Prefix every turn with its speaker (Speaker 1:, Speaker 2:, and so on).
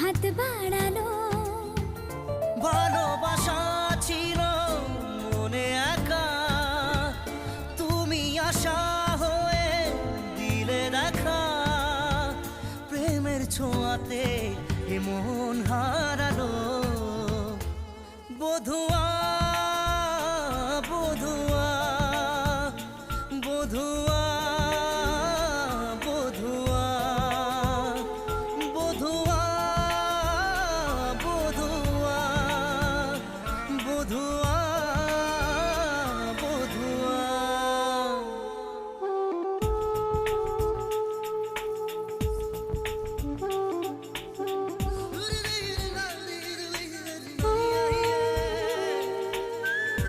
Speaker 1: হাত বাড়ালো।
Speaker 2: ভালোবাসা ছিল মনে একা। তুমি আশা হয়ে দিলে দেখা। প্রেমের ছোঁয়াতে মন হারালো। বধুয়া